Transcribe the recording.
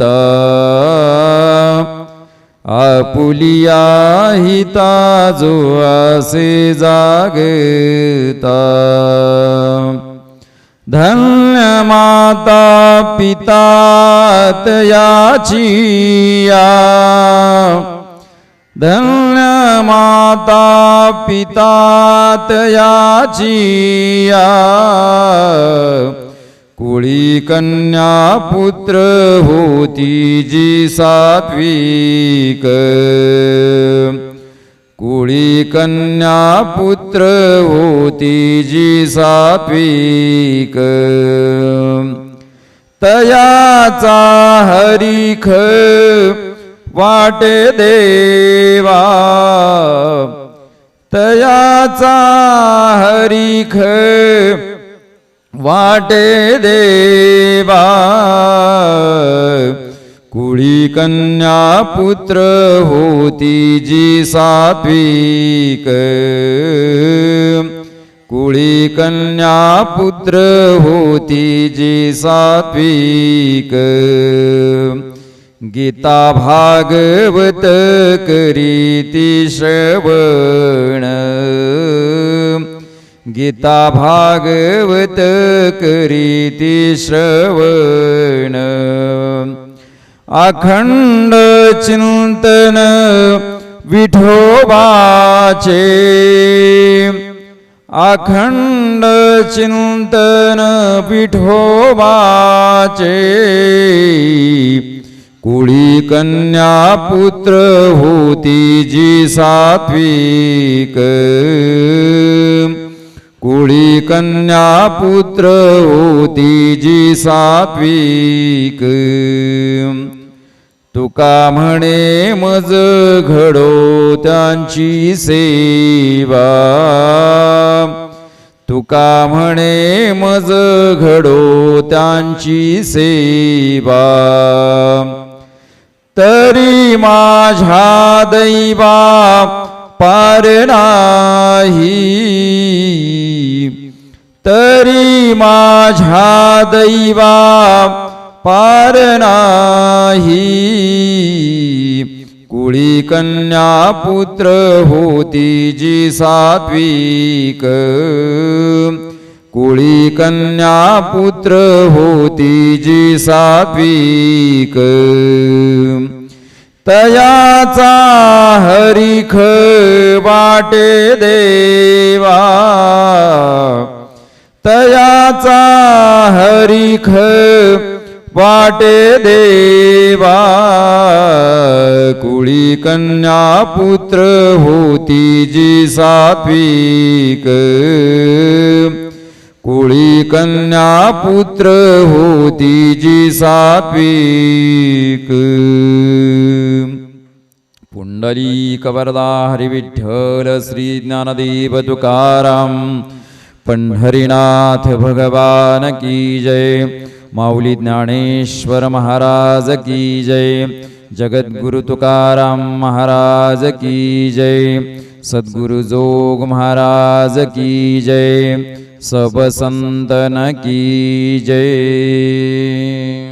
ता आपुलिया हिता जो असे जागता. धन्य माता पिता तयाची धन्य माता पिता तयाची कुळी कन्या पुत्र होती जी सात्विक. कुळी कन्या पुत्र होती जी सात्विक. तयाचा हरिख वाटे देवा. तयाचा हरिख वाटे देवा कुळी कन्या पुत्र होती जी सात्विक. कुळी कन्या पुत्र होती जी सात्विक. गीता भागवत करीती श्रवण. गीता भागवत करीती श्रवण। अखंड चिंतन विठोबाचे अखंड चिंतन विठोबाचे कुळी कन्या पुत्र होती जी सात्विक। कन्या पुत्र होती जी सात्विक. तुका म्हणे मज घडो त्यांची सेवा. तुका म्हणे मज घडो त्यांची सेवा. तरी माझ्या दैवा पार नाही. तरी माझ्या दैवा पार नाही. कुळी कन्या पुत्र होती जी सात्विक. कुळी कन्या पुत्र होती जी सात्विक. तयाचा हरिख वाटे देवा. तयाचा हरिख वाटे देवा कुळी कन्या पुत्र होती जी सात्विक. कुळी कन्या पुत्र होती जी सात्विक. पुंडली वरदा हरिविठ्ठल श्री ज्ञानदेव तुकाराम पंढरीनाथ भगवान की जय. माऊली ज्ञानेश्वर महाराज की जय. जगद्गुरु तुकाराम महाराज की जय. सद्गुरु जोग महाराज की जय. सब संतन की जय.